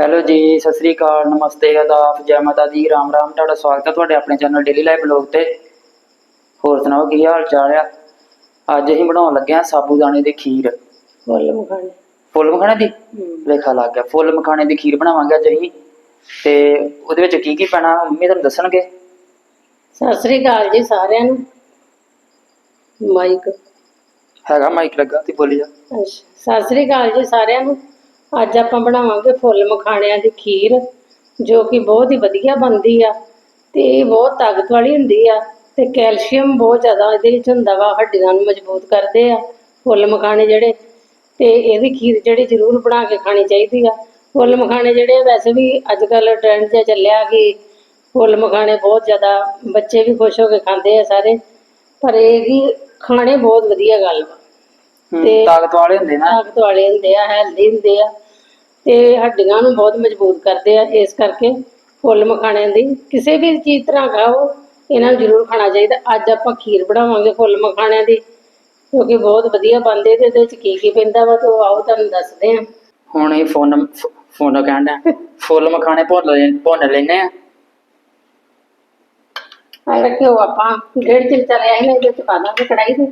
Hello ਜੀ ਸਤਿ ਸ੍ਰੀ ਅਕਾਲ ਨਮਸਤੇ ਆਦਾਬ ਜੈ ਮਾਤਾ ਦੀ ਰਾਮ ਰਾਮ ਤੁਹਾਡਾ ਸਵਾਗਤ ਹੈ ਤੁਹਾਡੇ ਆਪਣੇ ਚੈਨਲ ਡੇਲੀ ਲਾਈਫ ਬਲੌਗ ਤੇ। ਹੋਰ ਸੁਣਾਓ ਕੀ ਹਾਲ ਚਾਲ ਆ? ਅੱਜ ਅਸੀਂ ਬਣਾਉਣ ਲੱਗੇ ਹਾਂ ਸਾਬੂਦਾਣੇ ਦੀ ਖੀਰ। ਫੁੱਲ ਮਖਾਣੇ। ਫੁੱਲ ਮਖਾਣੇ ਦੀ? ਲੇਖਾ ਲੱਗ ਗਿਆ ਫੁੱਲ ਮਖਾਣੇ ਦੀ ਖੀਰ ਬਣਾਵਾਂਗੇ ਅੱਜ ਅਸੀਂ। ਤੇ ਉਹਦੇ ਵਿੱਚ ਕੀ ਕੀ ਪੈਣਾ ਮੰਮੀ ਤੁਹਾਨੂੰ ਦੱਸਣਗੇ? ਸਤਿ ਸ੍ਰੀ ਅਕਾਲ ਜੀ ਸਾਰਿਆਂ ਨੂੰ। ਮਾਈਕ। ਹੈਗਾ ਮਾਈਕ ਲੱਗਾ ਤੇ ਬੋਲੀ ਜਾ ਅੱਛਾ ਸਤਿ ਸ੍ਰੀ ਅਕਾਲ ਜੀ ਸਾਰਿਆਂ ਨੂੰ। ਅੱਜ ਆਪਾਂ ਬਣਾਵਾਂਗੇ ਫੁੱਲ ਮਖਾਣਿਆਂ ਦੀ ਖੀਰ, ਜੋ ਕਿ ਬਹੁਤ ਹੀ ਵਧੀਆ ਬਣਦੀ ਆ ਤੇ ਇਹ ਬਹੁਤ ਤਾਕਤ ਵਾਲੀ ਹੁੰਦੀ ਆ ਤੇ ਕੈਲਸ਼ੀਅਮ ਬਹੁਤ ਜ਼ਿਆਦਾ ਇਹਦੇ ਵਿੱਚ ਹੁੰਦਾ ਵਾ, ਹੱਡੀਆਂ ਨੂੰ ਮਜ਼ਬੂਤ ਕਰਦੇ ਆ ਫੁੱਲ ਮਖਾਣੇ ਜਿਹੜੇ ਤੇ ਇਹਦੀ ਖੀਰ ਜਿਹੜੀ ਜ਼ਰੂਰ ਬਣਾ ਕੇ ਖਾਣੀ ਚਾਹੀਦੀ ਆ। ਫੁੱਲ ਮਖਾਣੇ ਜਿਹੜੇ ਵੈਸੇ ਵੀ ਅੱਜ ਕੱਲ ਟ੍ਰੈਂਡ 'ਚ ਚੱਲਿਆ ਕਿ ਫੁੱਲ ਮਖਾਣੇ ਬਹੁਤ ਜ਼ਿਆਦਾ ਬੱਚੇ ਵੀ ਖੁਸ਼ ਹੋ ਕੇ ਖਾਂਦੇ ਆ ਸਾਰੇ, ਪਰ ਇਹ ਵੀ ਖਾਣੇ ਬਹੁਤ ਵਧੀਆ ਗੱਲ ਵਾ। ਤੇ- ਤਾਕਤ ਵਾਲੇ ਹੁੰਦੇ ਨਾ। ਤਾਕਤ ਵਾਲੇ ਹੁੰਦੇ ਆ ਹੈਲਦੀ ਹੁੰਦੇ ਆ। ਤੇ ਹੱਡੀਆਂ ਨੂੰ ਬਹੁਤ ਮਜ਼ਬੂਤ ਕਰਦੇ ਆ ਇਸ ਕਰਕੇ ਫੁੱਲ ਮਖਾਣਿਆਂ ਦੀ ਕਿਸੇ ਵੀ ਚੀਜ਼ ਤਰ੍ਹਾਂ ਖਾਓ ਇਹਨਾਂ ਨੂੰ ਜ਼ਰੂਰ ਖਾਣਾ ਚਾਹੀਦਾ। ਅੱਜ ਆਪਾਂ ਖੀਰ ਬਣਾਵਾਂਗੇ ਫੁੱਲ ਮਖਾਣਿਆਂ ਦੀ ਕਿਉਂਕਿ ਬਹੁਤ ਵਧੀਆ ਬਣਦੇ ਤੇ ਇਹਦੇ ਵਿੱਚ ਕੀ ਕੀ ਪੈਂਦਾ ਵਾ ਤੇ ਉਹ ਆਓ ਤੁਹਾਨੂੰ ਦੱਸਦੇ ਆ। ਹੁਣ ਇਹ ਫੋਨ ਫੋਨ ਕਹਿੰਦਾ ਫੁੱਲ ਮਖਾਣੇ ਭੁੰਨ ਲੈ ਭੁੰਨ ਲੈਨੇ ਆ। ਆਹ ਘਿਓ ਆਪਾਂ ਡੇਢ ਚਮਚਾ ਲਿਆ ਸੀ ਨਾ ਇਹਦੇ ਵਿੱਚ ਪਾ ਦਾਂਗੇ ਕੜਾਈ ਦੇ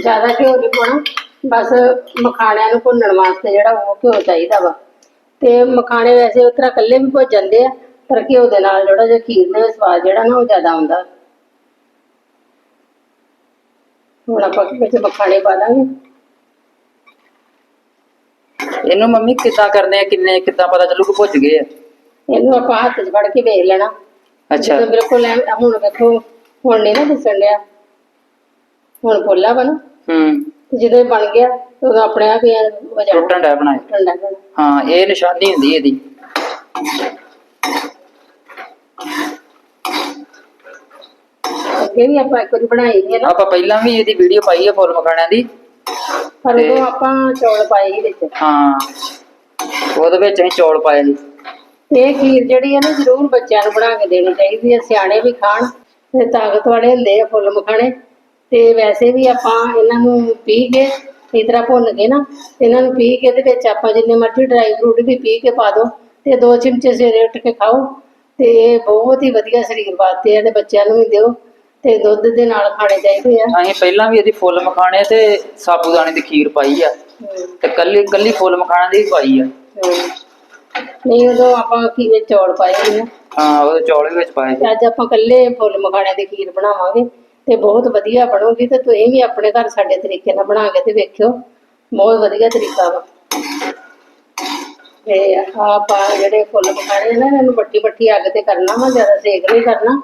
ਜ਼ਿਆਦਾ ਘਿਓ ਨਹੀਂ ਪਾਉਣਾ। ਬਸ ਮਖਾਣਿਆਂ ਨੂੰ ਭੁੰਨਣ ਵਾਸਤੇ ਜਿਹੜਾ ਉਹ ਘਿਓ ਚਾਹੀਦਾ ਵਾ। ਤੇ ਮਖਾਣੇ ਵੈਸੇ ਉਸ ਤਰ੍ਹਾਂ ਇਕੱਲੇ ਵੀ ਭੁੱਜ ਜਾਂਦੇ ਆ ਪਰ ਘਿਓ ਦੇ ਨਾਲ ਜਿਹੜਾ ਜਿਹਾ ਖੀਰ ਦੇ ਸਵਾਦ ਜਿਹੜਾ ਨਾ ਉਹ ਜ਼ਿਆਦਾ ਆਉਂਦਾ। ਹੁਣ ਆਪਾਂ ਵਿੱਚ ਮਖਾਣੇ ਪਾ ਦਾਂਗੇ। ਇਹਨੂੰ ਮੰਮੀ ਕਿੱਦਾਂ ਕਰਨੇ ਆ ਕਿੰਨੇ ਕਿੱਦਾਂ ਪਤਾ ਚੱਲੂ ਕਿ ਭੁੱਜ ਗਏ ਆ? ਇਹਨੂੰ ਆਪਾਂ ਹੱਥ 'ਚ ਫੜ ਕੇ ਵੇਖ ਲੈਣਾ। ਅੱਛਾ। ਜਦੋਂ ਬਿਲਕੁਲ ਐਂ- ਹੁਣ ਵੇਖੋ ਹੁਣ ਨਹੀਂ ਨਾ ਦਿਸਣ ਡਿਆ। ਹੁਣ ਪੋਲਾ ਵਾ ਨਾ ਹੂੰ। ਤੇ ਜਦੋਂ ਇਹ ਬਣ ਗਿਆ ਤੇ ਉਦੋਂ ਆਪਣੇ ਆਪ ਹੀ ਜਾਣਾ ਟੁੱਟਣ ਡੈ ਬਣਾਏ ਠੰਡਾ ਕਰਨਾ ਹਾਂ ਇਹ ਨਿਸ਼ਾਨੀ ਹੁੰਦੀ ਇਹਦੀ। ਅੱਗੇ ਵੀ ਆਪਾਂ ਇੱਕ ਵਾਰੀ ਬਣਾਈ ਹੈ ਨਾ। ਆਪਾਂ ਪਹਿਲਾਂ ਵੀ ਇਹਦੀ ਵੀਡੀਓ ਪਾਈ ਹੈ ਫੁੱਲ ਮਖਾਣਿਆਂ ਦੀ। ਪਰ ਉਦੋਂ ਆਪਾਂ ਚੌਲ ਪਾਏ ਸੀ ਵਿੱਚ। ਹਾਂ। ਉਹਦੇ ਵਿੱਚ ਅਸੀਂ ਚੌਲ ਪਾਏ ਸੀ। ਇਹ ਖੀਰ ਜਿਹੜੀ ਹੈ ਨਾ ਜ਼ਰੂਰ ਬੱਚਿਆਂ ਨੂੰ ਬਣਾ ਕੇ ਦੇਣੀ ਚਾਹੀਦੀ ਹੈ ਸਿਆਣੇ ਵੀ ਖਾਣ ਤੇ ਤਾਕਤ ਵਾਲੇ ਹੁੰਦੇ ਆ ਫੁੱਲ ਮਖਾਣੇ। ਤੇ ਵੈਸੇ ਵੀ ਆਪਾਂ ਇਹਨਾਂ ਨੂੰ ਪੀ ਕੇ ਇਸ ਤਰ੍ਹਾਂ ਭੁੰਨ ਕੇ ਨਾ ਇਹਨਾਂ ਨੂੰ ਪੀ ਕੇ ਤੇ ਵਿੱਚ ਆਪਾਂ ਜਿੰਨੇ ਮਰਜ਼ੀ ਡਰਾਈ ਫਰੂਟ ਵੀ ਪੀ ਕੇ ਪਾ ਦਿਓ ਤੇ ਦੋ ਚਮਚੇ ਸਵੇਰੇ ਉੱਠ ਕੇ ਖਾਓ ਤੇ ਇਹ ਬਹੁਤ ਹੀ ਵਧੀਆ ਸਰੀਰ ਵਾਸਤੇ ਆ ਤੇ ਬੱਚਿਆਂ ਨੂੰ ਵੀ ਦਿਓ ਤੇ ਦੁੱਧ ਦੇ ਨਾਲ ਖਾਣੇ ਚਾਹੀਦੇ ਆ ਅਸੀਂ ਪਹਿਲਾਂ ਵੀ ਇਹਦੀ ਫੁੱਲ ਮਖਾਣੇ ਤੇ ਸਾਬੂਦਾਣੇ ਦੀ ਖੀਰ ਪਾਈ ਆ। ਤੇ ਕੱਲੀ ਕੱਲੀ ਫੁੱਲ ਮਖਾਣਿਆਂ ਦੀ ਵੀ ਪਾਈ ਆ ਹਮ। ਨਹੀਂ ਉਦੋਂ ਆਪਾਂ ਕੀ ਵਿੱਚ ਚੌਲ ਪਾਏ ਸੀ ਨਾ ਹਾਂ ਉਹਦੇ ਚੌਲ ਵੀ ਵਿੱਚ ਪਾਏ ਤੇ ਅੱਜ ਆਪਾਂ ਕੱਲੇ ਫੁੱਲ ਮਖਾਣਿਆਂ ਦੀ ਖੀਰ ਬਣਾਵਾਂਗੇ ਤੇ ਬਹੁਤ ਵਧੀਆ ਬਣੂਗੀ ਤੇ ਤੁਸੀਂ ਵੀ ਆਪਣੇ ਘਰ ਸਾਡੇ ਤਰੀਕੇ ਨਾਲ ਬਣਾ ਕੇ ਤੇ ਵੇਖਿਓ। ਬਹੁਤ ਵਧੀਆ ਤਰੀਕਾ ਵਾ। ਤੇ ਆਪਾਂ ਜਿਹੜੇ ਫੁੱਲ ਮਖਾਣੇ ਨੇ ਇਹਨਾਂ ਨੂੰ ਬੱਟੀ ਬੱਟੀ ਅੱਗ ਤੇ ਕਰਨਾ ਵਾ ਜ਼ਿਆਦਾ ਸੇਕ ਨਹੀਂ ਕਰਨਾ।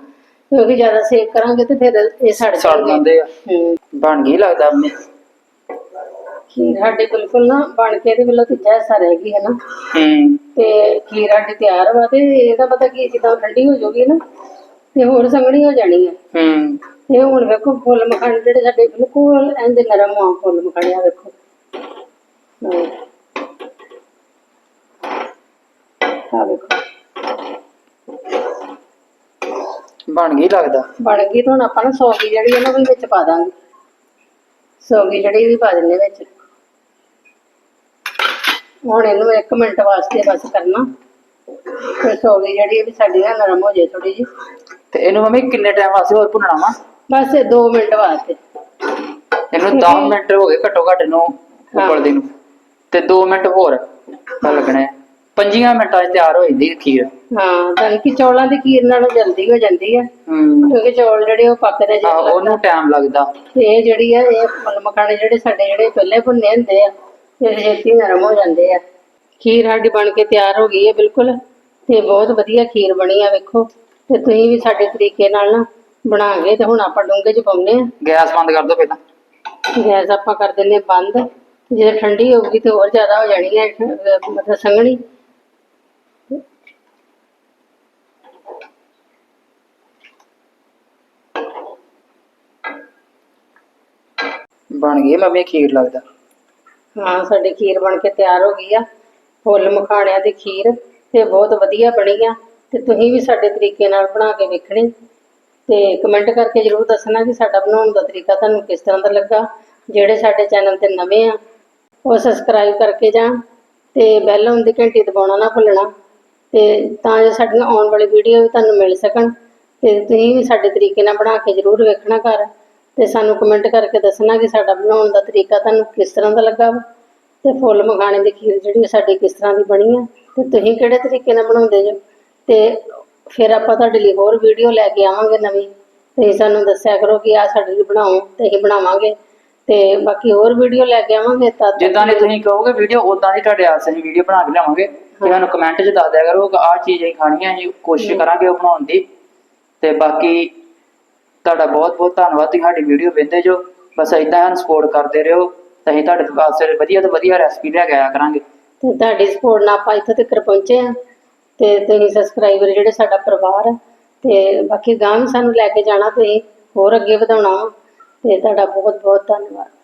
ਕਿਉਂਕਿ ਜ਼ਿਆਦਾ ਸੇਕ ਕਰਾਂਗੇ ਤੇ ਫਿਰ ਇਹ ਸੜ ਜਾਂਦੇ ਆ। ਬਣ ਗਈ ਲੱਗਦਾ ਮੰਮੀ ਖੀਰ ਸਾਡੀ ਬਿਲਕੁਲ ਨਾ ਬਣ ਕੇ ਤੇ ਬਿਲਕੁਲ ਤੀਜਾ ਹਿੱਸਾ ਰਹਿ ਗਈ ਹੈ ਨਾ। ਹੂੰ। ਤੇ ਖੀਰ ਸਾਡੀ ਤਿਆਰ ਵਾ ਤੇ ਇਹਦਾ ਪਤਾ ਕੀ ਜਦੋਂ ਠੰਡੀ ਹੋ ਜਾਊਗੀ ਨਾ ਤੇ ਹੋਰ ਸੰਘਣੀ ਹੋ ਜਾਣੀ ਹੈ ਹੂੰ। ਇਹ ਹੁਣ ਵੇਖੋ ਫੁੱਲ ਮਖਾਣੇ ਜਿਹੜੇ ਸਾਡੇ ਬਿਲਕੁਲ ਇੰਜ ਨਰਮ ਆ ਫੁੱਲ ਮਖਾਣੇ ਆ ਵੇਖੋ। ਆ ਵੇਖੋ। ਬਣ ਗਈ ਲੱਗਦਾ? ਬਣ ਗਈ ਤਾਂ ਆਪਾਂ ਨਾ ਸੌਗੀ ਜਿਹੜੀ ਹੈ ਨਾ ਉਹ ਵੀ ਵਿੱਚ ਪਾ ਦਾਂਗੇ। ਸੌਗੀ ਜਿਹੜੀ ਵੀ ਪਾ ਦਿੰਦੇ ਵਿੱਚ। ਹੁਣ ਇਹਨੂੰ 1 ਮਿੰਟ ਵਾਸਤੇ ਬਸ ਕਰਨਾ। ਤੇ ਸੌਗੀ ਜਿਹੜੀ ਇਹ ਵੀ ਸਾਡੀ ਨਾ ਨਰਮ ਹੋ ਜਾਏ ਥੋੜੀ ਜੀ ਤੇ ਇਹਨੂੰ ਮੰਮੀ ਕਿੰਨੇ ਟਾਈਮ ਵਾਸਤੇ ਹੋਰ ਭੁੰਨਣਾ ਵਾ? ਬਸ 2 ਮਿੰਟ ਵਾਸਤੇ। ਇਹਨੂੰ 10 ਮਿੰਟ ਹੋ ਗਏ ਘੱਟੋ ਘੱਟ ਨੂੰ ਉਬਲਦੀ ਨੂੰ। ਤੇ 2 ਮਿੰਟ ਹੋਰ ਤਾਂ ਲੱਗਣੇ ਆ 5 ਮਿੰਟਾਂ 'ਚ ਤਿਆਰ ਹੋ ਜਾਂਦੀ ਹੈ ਖੀਰ। ਹਾਂ ਬਲਕਿ ਚੌਲਾਂ ਦੀ ਖੀਰ ਨਾਲੋਂ ਜਲਦੀ ਹੋ ਜਾਂਦੀ ਹੈ। ਹੂੰ। ਕਿਉਂਕਿ ਚੌਲ ਜਿਹੜੇ ਉਹ ਪੱਕਦੇ ਜਾਂਦੇ ਉਹਨੂੰ ਟਾਈਮ ਲੱਗਦਾ। ਤੇ ਇਹ ਜਿਹੜੀ ਆ ਇਹ ਮਖਾਣੇ ਜਿਹੜੇ ਸਾਡੇ ਜਿਹੜੇ ਪਹਿਲੇ ਭੁੰਨੇ ਹੁੰਦੇ ਆ ਇਹ ਛੇਤੀ ਨਰਮ ਹੋ ਜਾਂਦੇ ਆ। ਖੀਰ ਸਾਡੀ ਬਣ ਕੇ ਤਿਆਰ ਹੋ ਗਈ ਹੈ ਬਿਲਕੁਲ। ਤੇ ਬਹੁਤ ਵਧੀਆ ਖੀਰ ਬਣੀ ਆ ਵੇਖੋ। ਤੇ ਤੁਸੀਂ ਵੀ ਸਾਡੇ ਤਰੀਕੇ ਨਾਲ ਨਾ ਬਣਾ ਕੇ ਤੇ ਹੁਣ ਆਪਾਂ ਡੂੰਘੇ ਚ ਪਾਉਨੇ ਆ ਗੈਸ ਬੰਦ ਕਰ ਦਿਓ ਪਹਿਲਾਂ। ਗੈਸ ਆਪਾਂ ਕਰ ਦਿੰਨੇ ਆ ਬੰਦ। ਜਦੋਂ ਠੰਡੀ ਹੋਊਗੀ ਤੇ ਹੋਰ ਜ਼ਿਆਦਾ ਹੋ ਜਾਣੀ ਹੈ ਅਹ ਮਤਲਬ ਸੰਘਣੀ। ਬਣ ਗਈ ਮੰਮੀ ਖੀਰ ਲੱਗਦਾ। ਹਾਂ ਸਾਡੀ ਖੀਰ ਬਣ ਕੇ ਤਿਆਰ ਹੋ ਗਈ ਆ। ਫੁੱਲ ਮਖਾਣਿਆਂ ਦੀ ਖੀਰ ਤੇ ਬਹੁਤ ਵਧੀਆ ਬਣੀ ਆ। ਤੇ ਤੁਸੀਂ ਵੀ ਸਾਡੇ ਤਰੀਕੇ ਨਾਲ ਬਣਾ ਕੇ ਵੇਖਣੀ। ਤੇ ਕਮੈਂਟ ਕਰਕੇ ਜਰੂਰ ਦੱਸਣਾ ਕਿ ਸਾਡਾ ਬਣਾਉਣ ਦਾ ਤਰੀਕਾ ਤੁਹਾਨੂੰ ਕਿਸ ਤਰ੍ਹਾਂ ਦਾ ਲੱਗਾ, ਜਿਹੜੇ ਸਾਡੇ ਚੈਨਲ ਤੇ ਨਵੇਂ ਆ, ਉਹ ਸਬਸਕ੍ਰਾਈਬ ਕਰਕੇ ਜਾਣ ਤੇ ਬੈਲ ਹੁੰਦੀ ਘੰਟੀ ਦਬਾਉਣਾ ਨਾ ਭੁੱਲਣਾ ਤੇ ਤਾਂ ਜੋ ਸਾਡੀਆਂ ਆਉਣ ਵਾਲੀ ਵੀਡੀਓ ਵੀ ਤੁਹਾਨੂੰ ਮਿਲ ਸਕਣ ਤੇ ਤੁਸੀਂ ਵੀ ਸਾਡੇ ਤਰੀਕੇ ਨਾਲ ਬਣਾ ਕੇ ਜ਼ਰੂਰ ਵੇਖਣਾ ਘਰ ਤੇ ਸਾਨੂੰ ਕਮੈਂਟ ਕਰਕੇ ਦੱਸਣਾ ਕਿ ਸਾਡਾ ਬਣਾਉਣ ਦਾ ਤਰੀਕਾ ਤੁਹਾਨੂੰ ਕਿਸ ਤਰ੍ਹਾਂ ਦਾ ਲੱਗਾ ਵਾ ਤੇ ਫੁੱਲ ਮਖਾਣੇ ਦੀ ਖੀਰ ਜਿਹੜੀ ਸਾਡੀ ਕਿਸ ਤਰ੍ਹਾਂ ਦੀ ਬਣੀ ਆ ਤੇ ਤੁਸੀਂ ਕਿਹੜੇ ਤਰੀਕੇ ਨਾਲ ਬਣਾਉਂਦੇ ਜੋ ਤੇ ਫਿਰ ਆਪਾਂ ਤੁਹਾਡੇ ਲਈ ਹੋਰ ਵੀਡੀਓ ਲੈ ਕੇ ਆਵਾਂਗੇ ਨਵੀਂ। ਤੁਸੀਂ ਸਾਨੂੰ ਦੱਸਿਆ ਕਰੋ ਕਿ ਆ ਸਾਡੇ ਲਈ ਬਣਾਓ ਤੇ ਅਸੀਂ ਬਣਾਵਾਂਗੇ। ਤੇ ਬਾਕੀ ਹੋਰ ਵੀਡੀਓ ਲੈ ਕੇ ਆਵਾਂਗੇ ਤੱਕ ਜਿੱਦਾਂ ਦੀ ਤੁਸੀਂ ਕਹੋਗੇ ਵੀਡੀਓ ਉਦਾਂ ਦੀ ਤੁਹਾਡੇ ਆਸ ਅਸੀਂ ਵੀਡੀਓ ਬਣਾ ਕੇ ਲਿਆਵਾਂਗੇ। ਤੇ ਸਾਨੂੰ ਕਮੈਂਟ 'ਚ ਦੱਸ ਦਿਆ ਕਰੋ ਕਿ ਆਹ ਚੀਜ਼ ਅਸੀਂ ਖਾਣੀ ਹੈ ਅਸੀਂ ਕੋਸ਼ਿਸ਼ ਕਰਾਂਗੇ ਉਹ ਬਣਾਉਣ ਦੀ। ਤੇ ਬਾਕੀ ਤੁਹਾਡਾ ਬਹੁਤ ਬਹੁਤ ਧੰਨਵਾਦ ਤੁਸੀਂ ਸਾਡੀ ਵੀਡੀਓ ਵੇਖਦੇ ਜੋ। ਬਸ ਇਦਾਂ ਸਾਨੂੰ ਸਪੋਰਟ ਕਰਦੇ ਰਹੋ। ਤੇ ਅਸੀਂ ਤੁਹਾਡੇ ਵਾਸਤੇ ਵਧੀਆ ਤੋਂ ਵਧੀਆ ਰੈਸਪੀ ਲੈ ਕੇ ਆਇਆ ਕਰਾਂਗੇ। ਤੇ ਤੁਹਾਡੀ ਸਪੋਰਟ ਨਾਲ ਆਪਾਂ ਇੱਥੇ ਤੱਕ ਪਹੁੰਚੇ ਆ ਤੇ ਤੁਸੀਂ ਸਬਸਕ੍ਰਾਈਬਰ ਜਿਹੜੇ ਸਾਡਾ ਪਰਿਵਾਰ ਤੇ ਬਾਕੀ ਗਾਂ ਵੀ ਸਾਨੂੰ ਲੈ ਕੇ ਜਾਣਾ ਤੁਸੀਂ, ਹੋਰ ਅੱਗੇ ਵਧਾਉਣਾ ਵਾ, ਤੇ ਤੁਹਾਡਾ ਬਹੁਤ ਬਹੁਤ ਧੰਨਵਾਦ।